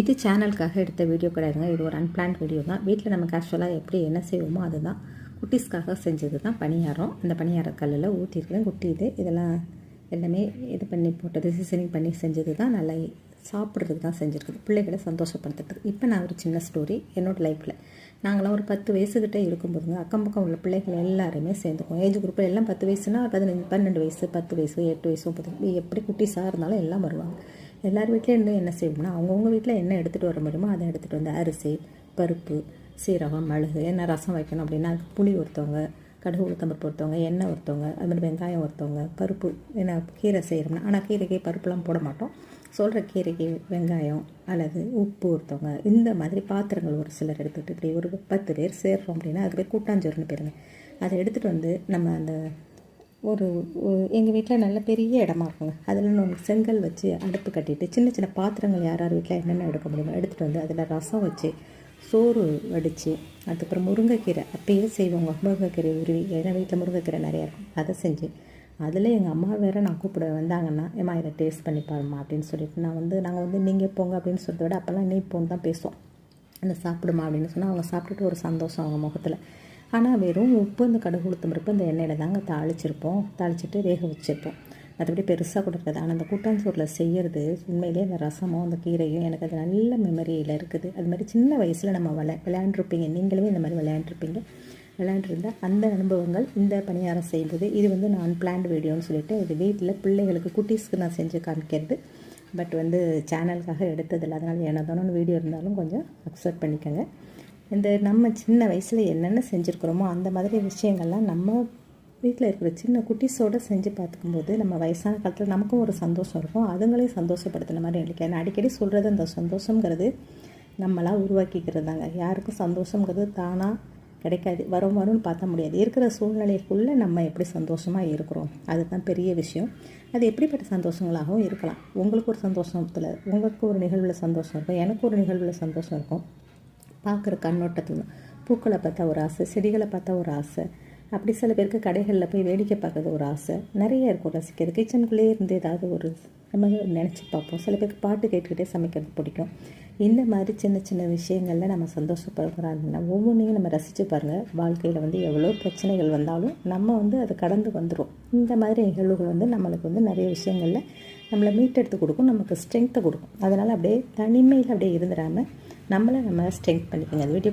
இது சேனலுக்காக எடுத்த வீடியோ கிடையாதுங்க இது ஒரு அன்பிளான் வீடியோ தான். வீட்டில் நம்ம கேஷுவலாக எப்படி என்ன செய்வோமோ அதுதான். குட்டீஸ்க்காக செஞ்சது தான் பணியாரம். அந்த பணியார கல்லில் ஊற்றிருக்கேன் குட்டி இது. இதெல்லாம் எல்லாமே இது பண்ணி போட்டது சீசனிங் பண்ணி செஞ்சது தான் நல்லா சாப்பிட்றதுக்கு தான் செஞ்சுருக்குது. பிள்ளைகளை சந்தோஷப்படுத்துறதுக்கு. இப்போ நான் ஒரு சின்ன ஸ்டோரி என்னோடய லைஃப்பில் நாங்களாம் ஒரு பத்து வயசுக்கிட்டே இருக்கும்போதுங்க அக்கம் பக்கம் உள்ள பிள்ளைகள் எல்லாருமே சேர்ந்துக்குவோம். ஏஜ் குரூப்பில் எல்லாம் பத்து வயசுனா பதினஞ்சு பன்னெண்டு வயசு பத்து வயசு எட்டு வயசு முப்பது எப்படி குட்டிஸாக இருந்தாலும் எல்லாம் வருவாங்க. எல்லார் வீட்லேயும் இன்னும் என்ன செய்வோம்னா அவங்கவுங்க வீட்டில் என்ன எடுத்துகிட்டு வர முடியுமோ அதை எடுத்துகிட்டு வந்து அரிசி பருப்பு சீரகம் மிளகு என்ன ரசம் வைக்கணும் அப்படின்னா அதுக்கு புளி ஒருத்தவங்க கடுகு உளுத்தம்பருப்பு ஒருத்தவங்க எண்ணெய் ஒருத்தவங்க அது மாதிரி வெங்காயம் ஒருத்தவங்க பருப்பு என்ன கீரை செய்கிறோம்னா ஆனால் கீரைக்கு பருப்புலாம் போட மாட்டோம். சொல்கிற கீரைக்கு வெங்காயம் அல்லது உப்பு ஒருத்தவங்க இந்த மாதிரி பாத்திரங்கள் ஒரு சிலர் எடுத்துகிட்டு இப்படி ஒரு பத்து பேர் சேர்றோம் அப்படின்னா அதுக்கு பேர் கூட்டாஞ்சோறுன்னு பேருங்க. அதை எடுத்துகிட்டு வந்து நம்ம அந்த ஒரு எங்கள் வீட்டில் நல்ல பெரிய இடமா இருக்குங்க. அதில் நான் செங்கல் வச்சு அடுப்பு கட்டிட்டு சின்ன சின்ன பாத்திரங்கள் யார் யார் வீட்டில் என்னென்ன எடுக்க முடியுமோ எடுத்துகிட்டு வந்து அதில் ரசம் வச்சு சோறு வடித்து அதுக்கப்புறம் முருங்கைக்கீரை. அப்பயே செய்வாங்க. முருங்கைக்கீரை உருவி ஏன்னா வீட்டில் முருங்கைக்கீரை நிறையா இருக்கும். அதை செஞ்சு அதில் எங்கள் அம்மா வேறு நான் கூப்பிட வந்தாங்கன்னா ஏமா இதை டேஸ்ட் பண்ணி பாருமா அப்படின்னு சொல்லிட்டு நான் வந்து நாங்கள் வந்து நீங்கள் போங்க அப்படின்னு சொல்கிறத விட அப்போல்லாம் நீ போன்னு தான் பேசுவோம். அந்த சாப்பிடுமா அப்படின்னு சொன்னால் அவங்க சாப்பிட்டுட்டு ஒரு சந்தோஷம் அவங்க முகத்தில். ஆனால் வெறும் உப்பு இந்த கடுகு உளுத்தம்பருப்பு இந்த எண்ணெயில் தாங்க தாளிச்சிருப்போம். தாளிச்சிட்டு வேக வச்சுருப்போம். மற்றபடி பெருசாக கூட இருக்காது ஆனால் அந்த கூட்டாஞ்சோரில் செய்கிறது உண்மையிலேயே அந்த ரசமும் அந்த கீரையும் எனக்கு அது நல்ல மெமரியில் இருக்குது. அது மாதிரி சின்ன வயசில் நம்ம விளை விளையாண்டுருப்பீங்க. நீங்களுமே இந்த மாதிரி விளையாண்டுருப்பீங்க. விளையாண்டுருந்தால் அந்த அனுபவங்கள் இந்த பணியாரம் செய்யும்போது இது வந்து நான் பிளான்ட் வீடியோன்னு சொல்லிட்டு இது வீட்டில் பிள்ளைகளுக்கு குட்டீஸ்க்கு நான் செஞ்சு காமிக்கிறது. பட் வந்து சேனலுக்காக எடுத்ததில்லை. அதனால் எனதானு வீடியோ இருந்தாலும் கொஞ்சம் அக்செப்ட் பண்ணிக்கோங்க. இந்த நம்ம சின்ன வயசில் என்னென்ன செஞ்சுருக்குறோமோ அந்த மாதிரி விஷயங்கள்லாம் நம்ம வீட்டில் இருக்கிற சின்ன குட்டிஸோடு செஞ்சு பார்த்துக்கும்போது நம்ம வயசான காலத்தில் நமக்கும் ஒரு சந்தோஷம் இருக்கும். அதுங்களையும் சந்தோஷப்படுத்தின மாதிரி எனக்கு ஏன்னா அடிக்கடி சொல்கிறது அந்த சந்தோஷங்கிறது நம்மளாக உருவாக்கிக்கிறது தாங்க யாருக்கும் சந்தோஷங்கிறது தானாக கிடைக்காது. வரும் வரும்னு பார்த்த முடியாது. இருக்கிற சூழ்நிலைக்குள்ளே நம்ம எப்படி சந்தோஷமாக இருக்கிறோம்? அதுதான் பெரிய விஷயம். அது எப்படிப்பட்ட சந்தோஷங்களாகவும் இருக்கலாம். உங்களுக்கு ஒரு சந்தோஷத்தில் உங்களுக்கு ஒரு நிகழ்வில் சந்தோஷம் இருக்கும். எனக்கு ஒரு நிகழ்வில் சந்தோஷம் இருக்கும். பார்க்குற கண்ணோட்டத்தில் பூக்களை பார்த்தா ஒரு ஆசை செடிகளை பார்த்தா ஒரு ஆசை. அப்படி சில பேருக்கு கடைகளில் போய் வேடிக்கை பார்க்குறது ஒரு ஆசை. நிறைய இருக்கும் ரசிக்கிறது கிச்சனுக்குள்ளேயே இருந்து ஏதாவது ஒரு நம்ம நினச்சி பார்ப்போம். சில பேருக்கு பாட்டு கேட்டுக்கிட்டே சமைக்கிறது பிடிக்கும். இந்த மாதிரி சின்ன சின்ன விஷயங்களில் நம்ம சந்தோஷப்படுறாங்கன்னா ஒவ்வொன்றையும் நம்ம ரசித்து பாருங்கள் வாழ்க்கையில் வந்து எவ்வளோ பிரச்சனைகள் வந்தாலும் நம்ம வந்து அதை கடந்து வந்துடும் இந்த மாதிரி நிகழ்வுகள் வந்து நம்மளுக்கு வந்து நிறைய விஷயங்களில் நம்மளை மீட்டெடுத்து கொடுக்கும். நமக்கு ஸ்ட்ரென்த்தை கொடுக்கும். அதனால் அப்படியே தனிமையில் அப்படியே இருந்துடாமல் நம்மளை நம்ம ஸ்ட்ரெங்க் பண்ணிக்கோங்க. அது வீடியோ